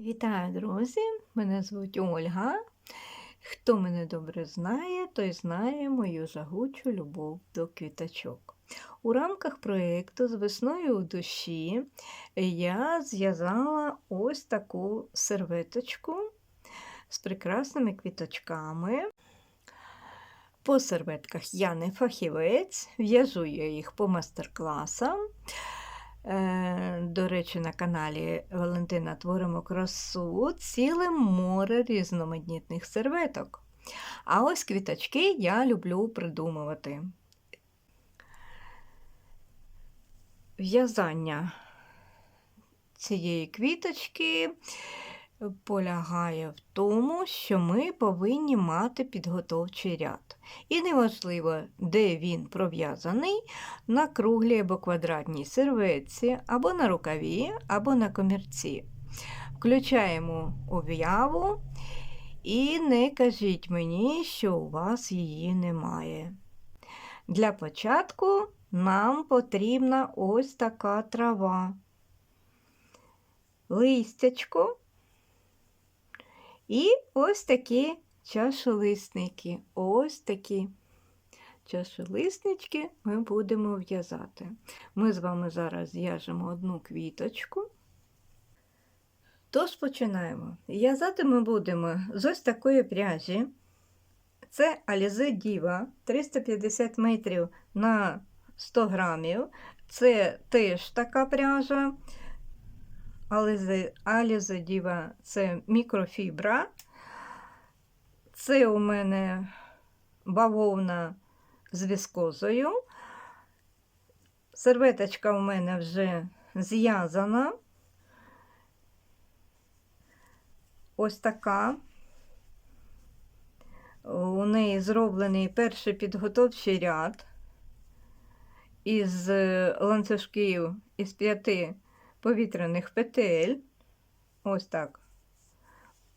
Вітаю, друзі! Мене звуть Ольга. Хто мене добре знає, той знає мою жагучу любов до квіточок. У рамках проєкту з весною у душі я зв'язала ось таку серветочку з прекрасними квіточками. По серветках я не фахівець, в'яжу я їх по мастер-класам. Е, До речі, на каналі Валентина Творимо красу ціле море різноманітних серветок. А ось квіточки я люблю придумувати. В'язання цієї квіточки полягає в тому, що ми повинні мати підготовчий ряд. І неважливо, де він пров'язаний, на круглій або квадратній серветці, або на рукаві, або на комірці. Включаємо об'яву і не кажіть мені, що у вас її немає. Для початку нам потрібна ось така трава. Листячко і ось такі чашолисники. Ось такі чашолиснички ми будемо в'язати. Ми з вами зараз зв'яжемо одну квіточку. Тож починаємо. В'язати ми будемо з ось такої пряжі. Це Alize Diva 350 метрів на 100 грамів. Це теж така пряжа. Diva це мікрофібра. Це у мене бавовна з віскозою. Серветочка у мене вже зв'язана. Ось така. У неї зроблений перший підготовчий ряд із ланцюжків із п'яти повітряних петель. Ось так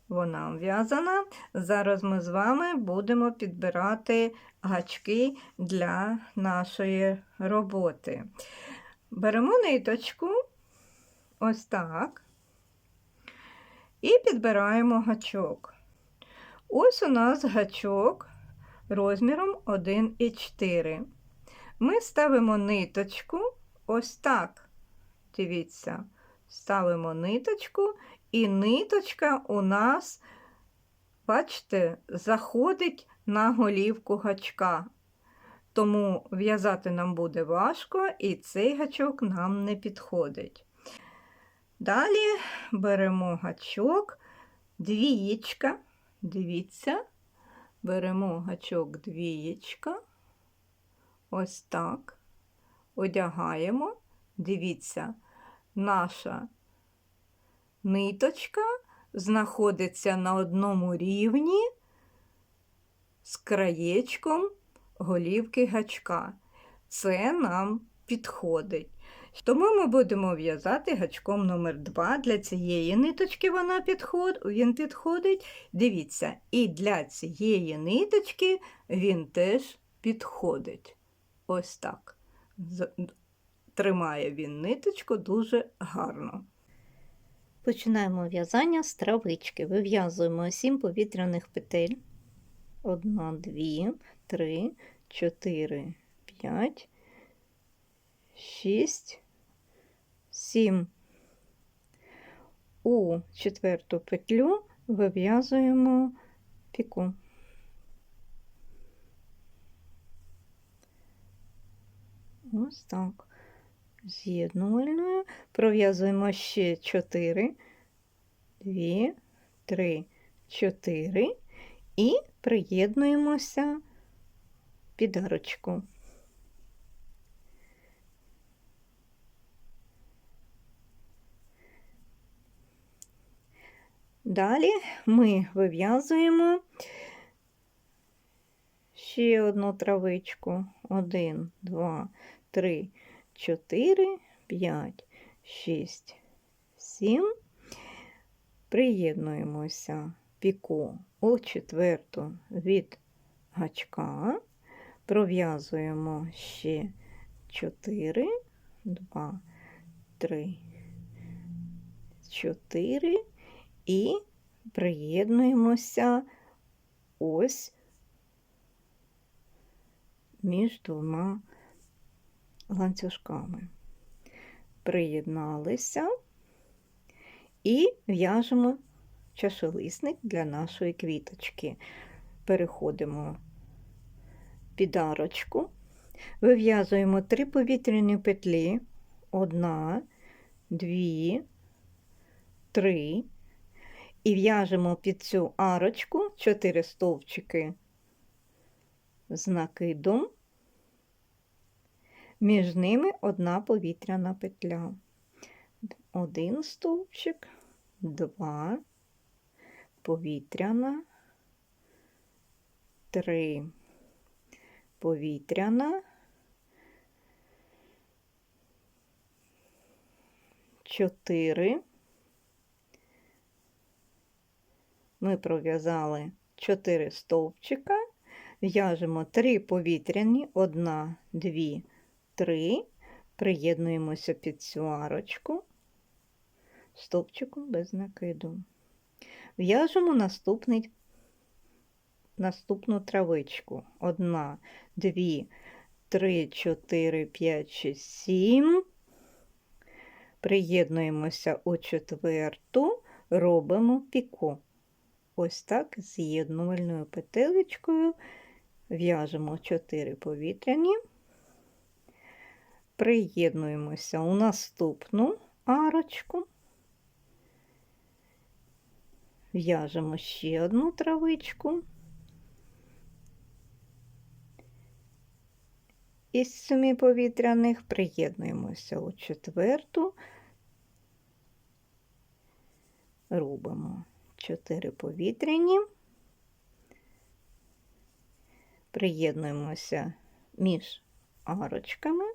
вона в'язана. Зараз ми з вами будемо підбирати гачки для нашої роботи. Беремо ниточку, ось так, і підбираємо гачок. Ось у нас гачок розміром 1,4. Ми ставимо ниточку ось так. Дивіться, ставимо ниточку і ниточка у нас, бачите, заходить на голівку гачка. Тому в'язати нам буде важко, і цей гачок нам не підходить. Далі беремо гачок, двієчка, дивіться, беремо гачок двієчка, ось так, одягаємо, дивіться, наша ниточка знаходиться на одному рівні з краєчком голівки гачка. Це нам підходить. Тому ми будемо в'язати гачком номер 2 Для цієї ниточки вона підход... він підходить. Дивіться, і для цієї ниточки він теж підходить. Ось так. Тримає він ниточку дуже гарно. Починаємо в'язання з травички. Вив'язуємо 7 повітряних петель. 1, 2, 3, 4, 5, 6, 7. У четверту петлю вив'язуємо піку. Ось так з'єднувальною, пров'язуємо ще 4, 2, 3, 4 і приєднуємося під арочку. Далі ми вив'язуємо ще одну травичку. 1, 2, 3, 4, 5, 6, 7. Приєднуємося. Піку у четверту від гачка, пров'язуємо ще 4, 2, 3, 4 і приєднуємося ось між двома ланцюжками. Приєдналися і в'яжемо чашелисник для нашої квіточки. Переходимо під арочку, вив'язуємо три повітряні петлі, одна, дві, три, і в'яжемо під цю арочку 4 стовпчики з накидом, між ними одна повітряна петля. Один стовпчик, два, повітряна, три, повітряна, чотири. Ми пров'язали 4 стовпчика, в'яжемо 3 повітряні, 1, 2, 3, приєднуємося під цю арочку, стовпчиком без накиду. В'яжемо наступний, наступну травичку. 1, 2, 3, 4, 5, 6, 7. Приєднуємося у четверту, робимо піко. Ось так з'єднувальною петелечкою в'яжемо 4 повітряні, приєднуємося у наступну арочку, в'яжемо ще одну травичку. Із семи повітряних приєднуємося у четверту, робимо 4 повітряні, приєднуємося між арочками,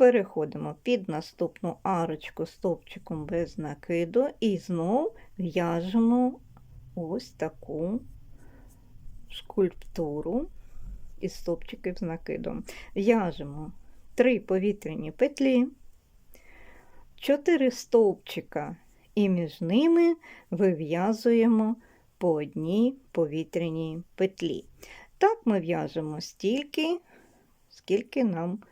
переходимо під наступну арочку стовпчиком без накиду і знову в'яжемо ось таку скульптуру із стовпчиків з накидом. В'яжемо 3 повітряні петлі, 4 стовпчика і між ними вив'язуємо по одній повітряній петлі. Так ми в'яжемо стільки, скільки нам потрібно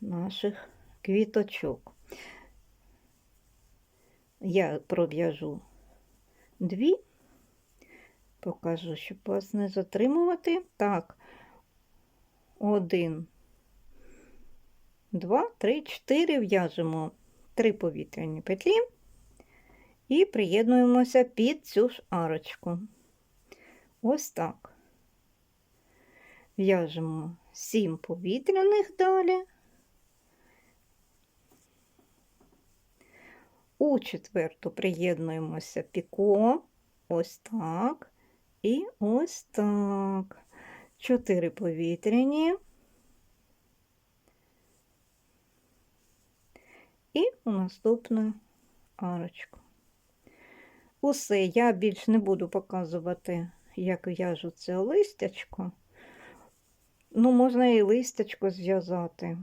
наших квіточок. Я пров'яжу дві, покажу, щоб вас не затримувати. Так, один, два, три, чотири в'яжемо три повітряні петлі і приєднуємося під цю ж арочку. Ось так. В'яжемо 7 повітряних далі. У четверту приєднуємося піко, ось так, і ось так. Чотири повітряні. і у наступну арочку. Усе, я більш не буду показувати, як в'яжу це листячко. Ну, можна і листячко зв'язати.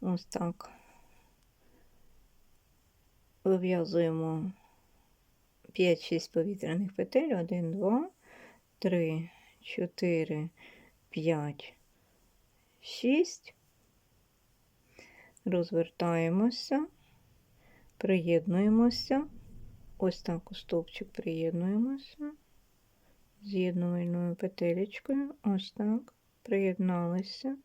Ось так. Вив'язуємо 5-6 повітряних петель, 1, 2, 3, 4, 5, 6 розвертаємося, приєднуємося, ось так у стовпчик приєднуємося, з'єднувальною петелечкою, ось так, приєдналися,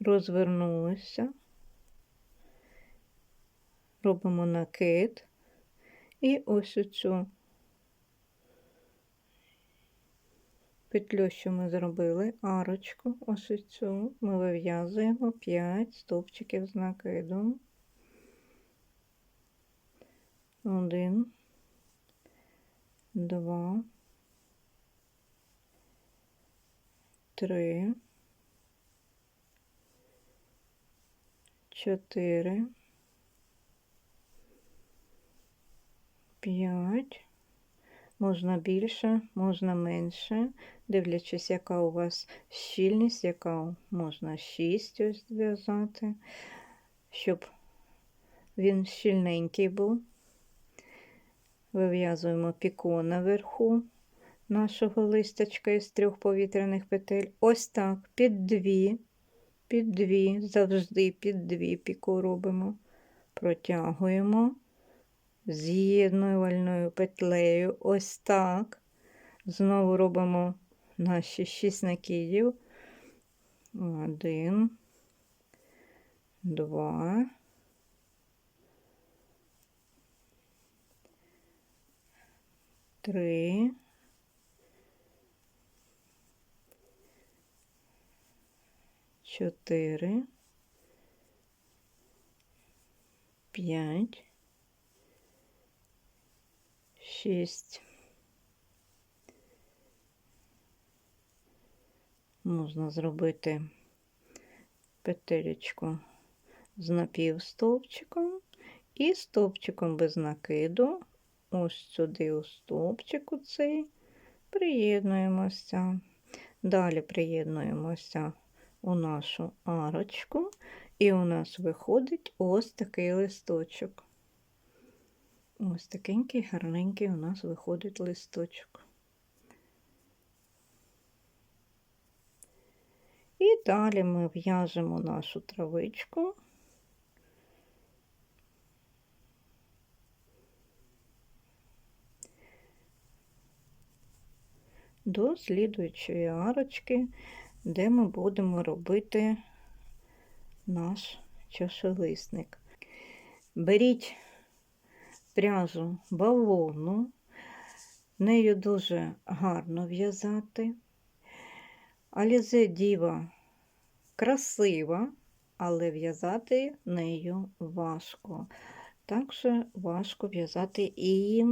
розвернулися, робимо накид і ось цю петлю, що ми зробили, арочку, ось цю, ми вив'язуємо 5 стовпчиків з накидом. Один, два, три, чотири, п'ять. Можна більше, можна менше, дивлячись, яка у вас щільність, яка можна 6 ось зв'язати. щоб він щільненький був. Вив'язуємо піко наверху нашого листочка із трьох повітряних петель. Ось так, під дві, під дві, завжди під дві піко робимо, протягуємо з'єднувальною петлею. Ось так. Знову робимо наші шість накидів. Один, два. Три. Чотири. П'ять. Шість. Можна зробити петелечку з напівстовпчиком і стовпчиком без накиду. Ось сюди у стовпчику цей приєднуємося. Далі приєднуємося у нашу арочку, і у нас виходить ось такий листочок. Ось такенький гарненький у нас виходить листочок. І далі ми в'яжемо нашу травичку. До слідуючої арочки, де ми будемо робити наш чашелисник. Беріть пряжу бавовну, нею дуже гарно в'язати. Алізе діва красива, але в'язати нею важко. Також важко в'язати і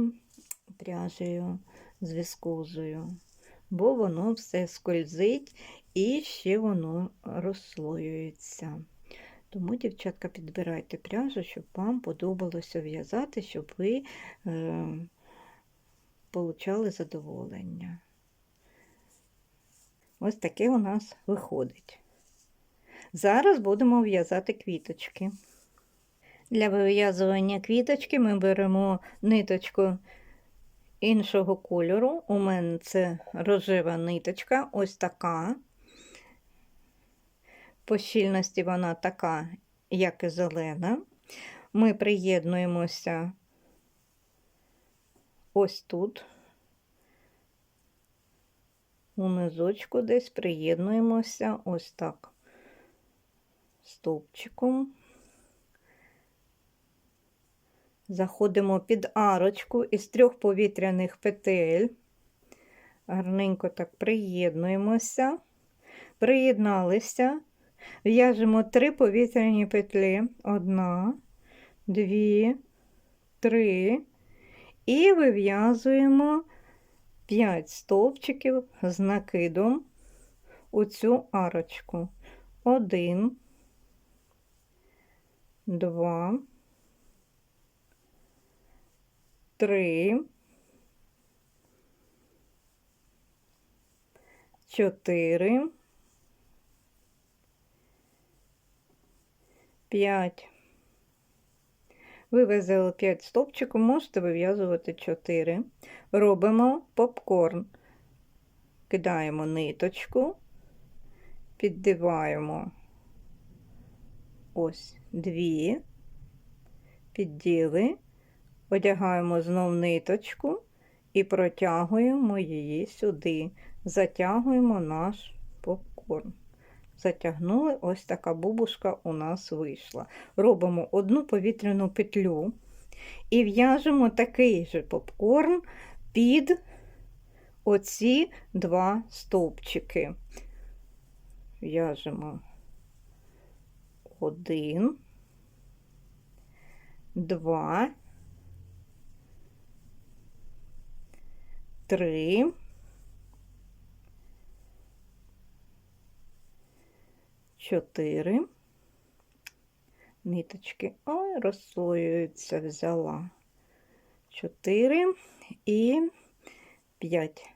пряжею з віскозою, бо воно все скользить і ще воно розслоюється. Тому, дівчатка, підбирайте пряжу, щоб вам подобалося в'язати, щоб ви е, получали задоволення. Ось таке у нас виходить. Зараз будемо в'язати квіточки. Для вив'язування квіточки ми беремо ниточку іншого кольору. У мене це рожева ниточка, ось така. По щільності вона така, як і зелена. Ми приєднуємося ось тут у низочку десь приєднуємося ось так стовпчиком. Заходимо під арочку із трьох повітряних петель. Гарненько так приєднуємося, приєдналися, в'яжемо три повітряні петлі. Одна, дві, три, і вив'язуємо 5 стовпчиків з накидом у цю арочку. Один, два, три, чотири, п'ять. Вивезли 5 стовпчиків, можете вив'язувати 4. Робимо попкорн. Кидаємо ниточку, піддиваємо ось дві, підділи, одягаємо знов ниточку і протягуємо її сюди, затягуємо наш попкорн затягнули, ось така бубушка у нас вийшла. Робимо одну повітряну петлю і в'яжемо такий же попкорн під оці два стовпчики. В'яжемо один, два, три. Чотири ниточки, ой, розслоюються, взяла чотири і п'ять.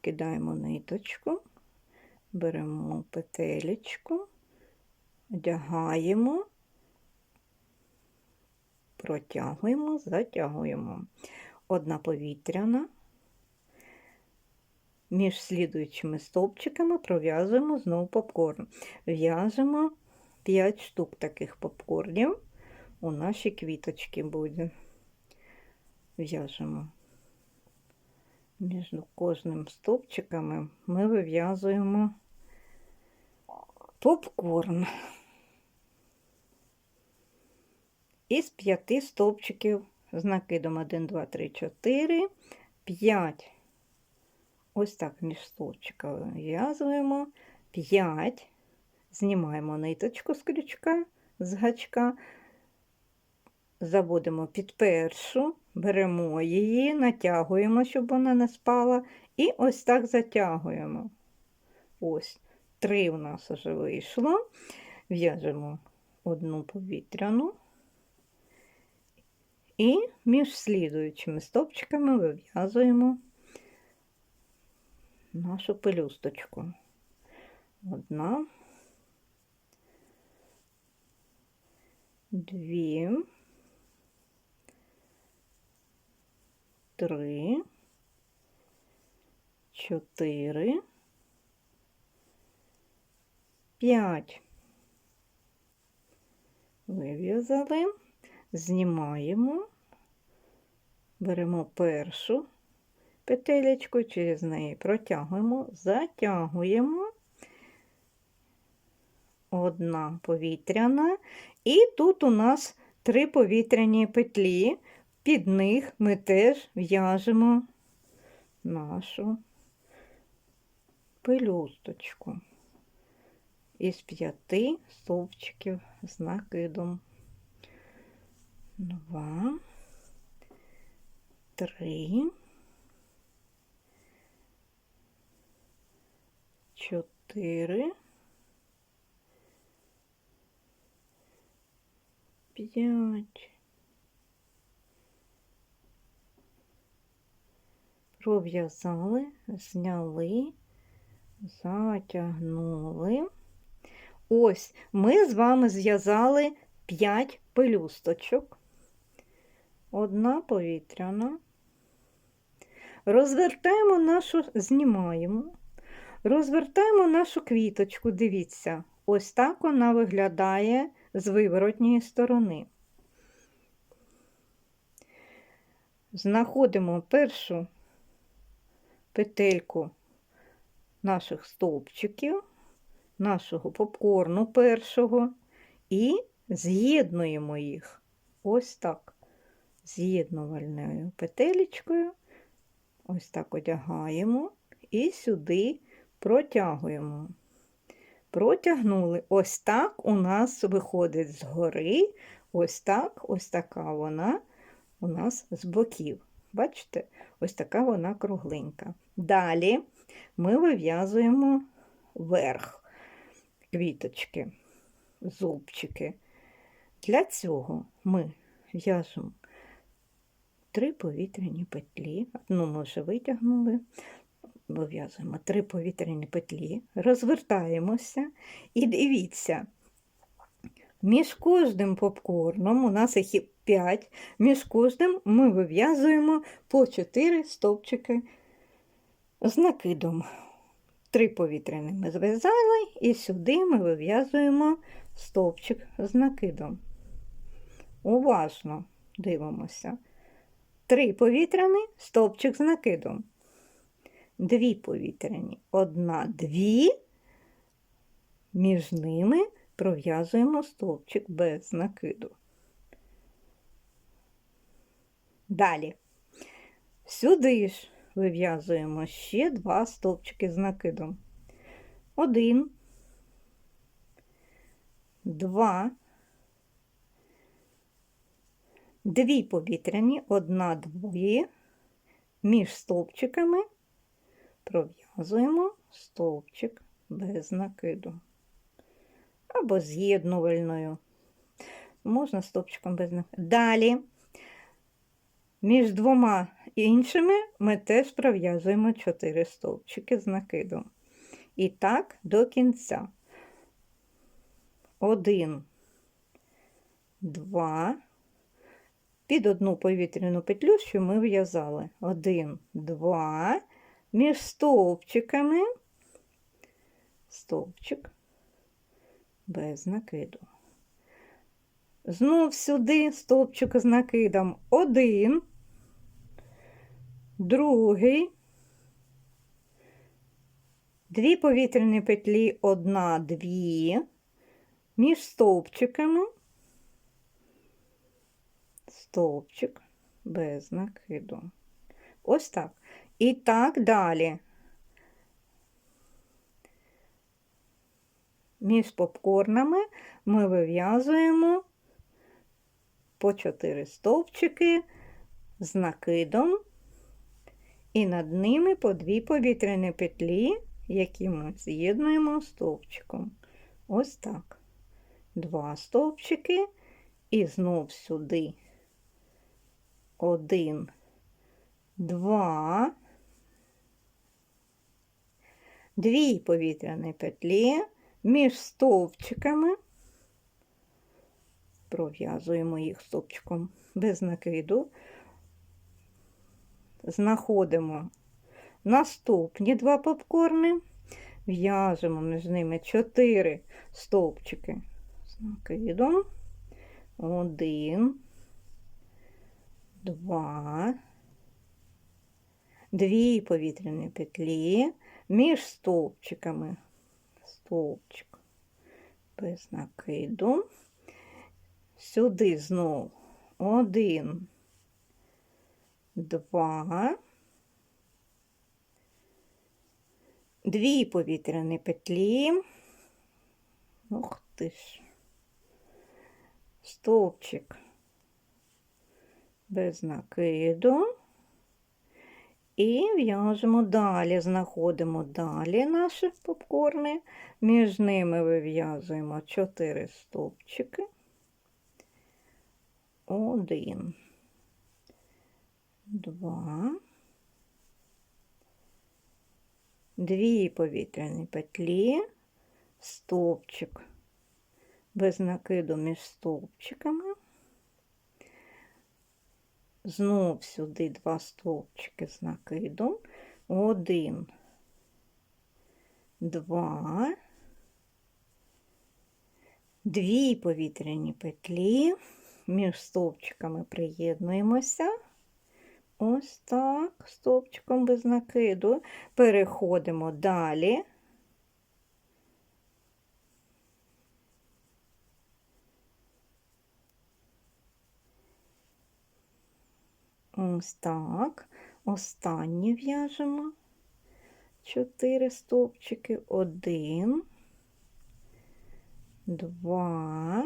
Кидаємо ниточку, беремо петелечку одягаємо, протягуємо, затягуємо. Одна повітряна. Між слідуючими стовпчиками пров'язуємо знову попкорн. В'яжемо 5 штук таких попкорнів. У нашій квіточки буде. В'яжемо. Між кожним стовпчиками ми вив'язуємо попкорн. Із п'яти стовпчиків з накидом 1, 2, 3, 4, 5. Ось так між стовпчиками в'язуємо 5, знімаємо ниточку з крючка, з гачка, заводимо під першу, беремо її, натягуємо, щоб вона не спала, і ось так затягуємо. Ось, три у нас вже вийшло. В'яжемо одну повітряну. І між слідуючими стовпчиками вив'язуємо нашу пелюсточку. Одна, дві, три, чотири, п'ять. Вив'язали, знімаємо, беремо першу петелечку, через неї протягуємо, затягуємо. Одна повітряна, і тут у нас три повітряні петлі, під них ми теж в'яжемо нашу пелюсточку із п'яти стовпчиків з накидом. Два, три, чотири, п'ять. Пров'язали, зняли, затягнули. Ось ми з вами зв'язали 5 пелюсточок. Одна повітряна. Розвертаємо нашу, знімаємо, розвертаємо нашу квіточку, дивіться, ось так вона виглядає з виворотньої сторони. Знаходимо першу петельку наших стовпчиків, нашого попкорну першого і з'єднуємо їх ось так, з'єднувальною петелечкою, ось так одягаємо і сюди протягуємо. Протягнули, ось так у нас виходить згори, ось так, ось така вона у нас з боків. Бачите, ось така вона кругленька. Далі ми вив'язуємо верх квіточки, зубчики. Для цього ми в'яжемо три повітряні петлі, одну ми вже витягнули, вив'язуємо три повітряні петлі, розвертаємося і дивіться, між кожним попкорном, у нас їх 5, між кожним ми вив'язуємо по 4 стовпчики з накидом. Три повітряні ми зв'язали, і сюди ми вив'язуємо стовпчик з накидом. Уважно дивимося. Три повітряні стовпчик з накидом. Дві повітряні. Одна, дві, між ними пров'язуємо стовпчик без накиду. Далі. Сюди ж вив'язуємо ще два стовпчики з накидом. Один, два, дві повітряні, одна, дві, між стовпчиками пров'язуємо стовпчик без накиду. Або з'єднувальною. Можна стовпчиком без накиду. Далі. Між двома іншими ми теж пров'язуємо 4 стовпчики з накидом. І так до кінця. Один, два. Під одну повітряну петлю, що ми в'язали. Один, два. Між стовпчиками. Стовпчик без накиду. Знов сюди стовпчик з накидом. Один, другий. Дві повітряні петлі, одна, дві, між стовпчиками, стовпчик без накиду. Ось так. І так далі. Між попкорнами ми вив'язуємо по 4 стовпчики з накидом, і над ними по дві повітряні петлі які ми з'єднуємо стовпчиком. Ось так. Два стовпчики і знов сюди. Один, два, дві повітряні петлі між стовпчиками. Пров'язуємо їх стовпчиком без накиду. Знаходимо Наступні два попкорни. В'яжемо між ними 4 стовпчики з накидом. Один, два, дві повітряні петлі між стовпчиками. Стовпчик без накиду. Сюди знову один, два. дві повітряні петлі. Ух ти ж, стовпчик без накиду. І в'яжемо далі, знаходимо далі наші попкорни, між ними вив'язуємо 4 стовпчики. Один, два, дві повітряні петлі, стовпчик. Без накиду між стовпчиками, знов сюди два стовпчики з накидом, один, два, дві повітряні петлі, між стовпчиками приєднуємося. Ось так, стовпчиком без накиду. Переходимо далі. Ось так. Останні в'яжемо. Чотири стовпчики. Один, два.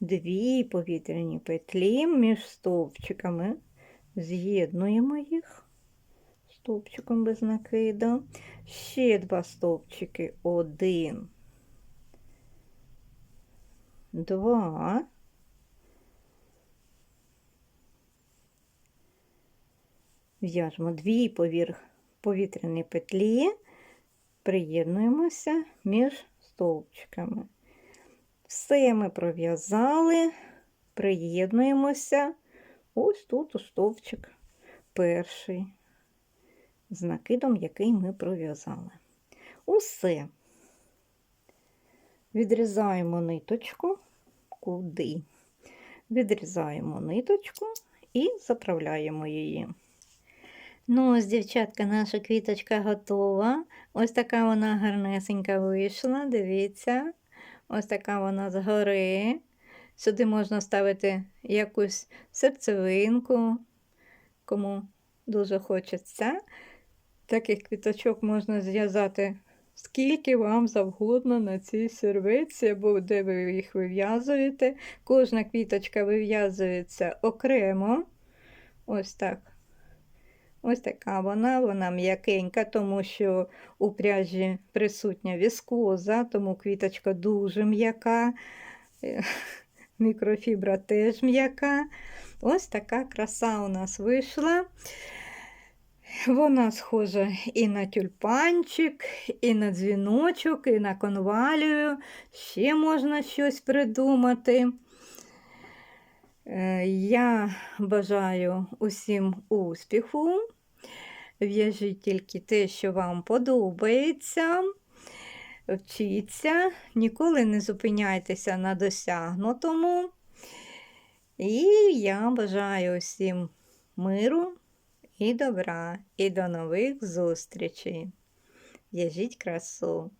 Дві повітряні петлі між стовпчиками, з'єднуємо їх стовпчиком без накиду, ще два стовпчики, один, два, в'яжемо дві повір... повітряні петлі, приєднуємося між стовпчиками. Все ми пров'язали, приєднуємося. Ось тут у стовпчик перший, з накидом, який ми пров'язали. Усе. Відрізаємо ниточку, куди? Відрізаємо ниточку і заправляємо її. Ну, ось, дівчатка, наша квіточка готова. Ось така вона гарнесенька вийшла, дивіться. Ось така вона згори. Сюди можна ставити якусь серцевинку, кому дуже хочеться. Таких квіточок можна зв'язати скільки вам завгодно на цій сервиці, або де ви їх вив'язуєте. Кожна квіточка вив'язується окремо. Ось так. Ось така вона, вона м'якенька, тому що у пряжі присутня віскоза, тому квіточка дуже м'яка, е, мікрофібра теж м'яка. Ось така краса у нас вийшла. Вона схожа і на тюльпанчик, і на дзвіночок, і на конвалію. Ще можна щось придумати. Е, Я бажаю усім успіху. В'яжіть тільки те, що вам подобається. Вчіться, ніколи не зупиняйтеся на досягнутому. І я бажаю усім миру і добра, і до нових зустрічей. В'яжіть красу!